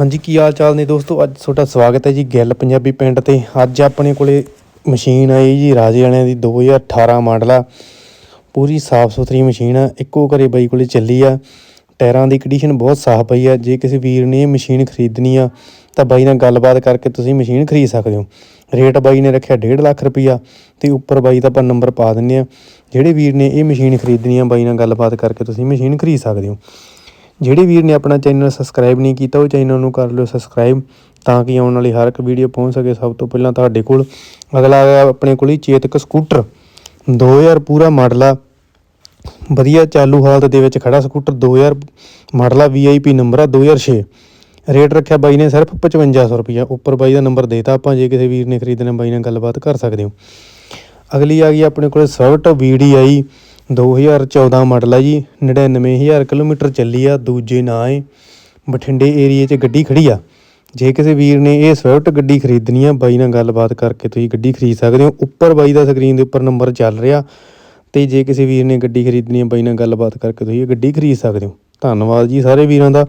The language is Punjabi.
ਹਾਂਜੀ, ਕੀ ਹਾਲ ਚਾਲ ਨੇ ਦੋਸਤੋ? ਅੱਜ ਤੁਹਾਡਾ ਸਵਾਗਤ ਹੈ ਜੀ ਗਿੱਲ ਪੰਜਾਬੀ ਪਿੰਡ ਤੇ। ਅੱਜ ਆਪਣੇ ਕੋਲੇ ਮਸ਼ੀਨ ਆਈ ਜੀ, ਰਾਜੇ ਵਾਲਿਆਂ ਦੀ 2018 ਮਾਡਲ ਆ। ਪੂਰੀ ਸਾਫ਼ ਸੁਥਰੀ ਮਸ਼ੀਨ ਆ, ਇੱਕੋ ਘਰੇ ਬਾਈ ਕੋਲੇ ਚੱਲੀ ਆ। ਟਾਇਰਾਂ ਦੀ ਕੰਡੀਸ਼ਨ ਬਹੁਤ ਸਾਫ਼ ਪਈ ਆ। ਜੇ ਕਿਸੇ ਵੀਰ ਨੇ ਇਹ ਮਸ਼ੀਨ ਖਰੀਦਣੀ ਆ, ਤਾਂ ਬਾਈ ਨਾਲ ਗੱਲਬਾਤ ਕਰਕੇ ਤੁਸੀਂ ਮਸ਼ੀਨ ਖਰੀਦ ਸਕਦੇ ਹੋ। ਰੇਟ ਬਾਈ ਨੇ ਰੱਖਿਆ 1.5 ਲੱਖ ਰੁਪਈਆ ਤੇ ਉੱਪਰ ਬਾਈ ਦਾ ਆਪਾਂ ਨੰਬਰ ਪਾ ਦਿੰਨੇ ਆ। ਜਿਹੜੇ ਵੀਰ ਨੇ ਇਹ ਮਸ਼ੀਨ ਖਰੀਦਣੀ ਆ, ਬਾਈ ਨਾਲ ਗੱਲਬਾਤ ਕਰਕੇ ਤੁਸੀਂ ਮਸ਼ੀਨ ਖਰੀਦ ਸਕਦੇ ਹੋ। ਜਿਹੜੇ ਵੀਰ ਨੇ ਆਪਣਾ ਚੈਨਲ ਸਬਸਕ੍ਰਾਈਬ ਨਹੀਂ ਕੀਤਾ, ਉਹ ਚੈਨਲ ਨੂੰ ਕਰ ਲਿਓ ਸਬਸਕ੍ਰਾਈਬ ਤਾਂ ਕਿ ਆਉਣ ਵਾਲੀ ਹਰ ਇੱਕ ਵੀਡੀਓ ਪਹੁੰਚ ਸਕੇ। ਸਭ ਤੋਂ ਪਹਿਲਾਂ ਤੁਹਾਡੇ ਕੋਲ ਅਗਲਾ ਆ ਆਪਣੇ ਕੋਲ ਹੀ ਚੇਤਕ ਸਕੂਟਰ। 2000 ਪੂਰਾ ਮਾਡਲ ਆ। ਵਧੀਆ ਚਾਲੂ ਹਾਲਤ ਦੇ ਵਿੱਚ ਖੜਾ ਸਕੂਟਰ 2000 ਮਾਡਲ ਆ ਵੀਆਈਪੀ ਨੰਬਰ ਆ 2006 ਰੇਟ ਰੱਖਿਆ ਬਾਈ ਨੇ ਸਿਰਫ 5500 ਰੁਪਈਆ। ਉੱਪਰ ਬਾਈ ਦਾ ਨੰਬਰ ਦੇਤਾ ਆਪਾਂ, ਜੇ ਕਿਸੇ ਵੀਰ ਨੇ ਖਰੀਦਣਾ ਬਾਈ ਨਾਲ ਗੱਲਬਾਤ ਕਰ ਸਕਦੇ ਹੋ। ਅਗਲੀ ਆ ਗਈ ਆਪਣੇ ਕੋਲ ਸਵਿਫਟ ਵੀਡੀਆਈ 2014 ਮਾਡਲ ਆ ਜੀ 99000 ਕਿਲੋਮੀਟਰ ਚੱਲੀ ਆ, ਦੂਜੇ ਨਾਂ ਏ, ਬਠਿੰਡੇ ਏਰੀਏ 'ਚ ਗੱਡੀ ਖੜੀ ਆ। ਜੇ ਕਿਸੇ ਵੀਰ ਨੇ ਇਹ ਸਵਿਫਟ ਗੱਡੀ ਖਰੀਦਣੀ ਆ, ਬਾਈ ਨਾਲ ਗੱਲਬਾਤ ਕਰਕੇ ਤੁਸੀਂ ਗੱਡੀ ਖਰੀਦ ਸਕਦੇ ਹੋ। ਉੱਪਰ ਬਾਈ ਦਾ ਸਕਰੀਨ ਦੇ ਉੱਪਰ ਨੰਬਰ ਚੱਲ ਰਿਹਾ ਤੇ ਜੇ ਕਿਸੇ ਵੀਰ ਨੇ ਗੱਡੀ ਖਰੀਦਣੀ ਆ, ਬਾਈ ਨਾਲ ਗੱਲਬਾਤ ਕਰਕੇ ਤੁਸੀਂ ਇਹ ਗੱਡੀ ਖਰੀਦ ਸਕਦੇ ਹੋ। ਧੰਨਵਾਦ ਜੀ ਸਾਰੇ ਵੀਰਾਂ ਦਾ।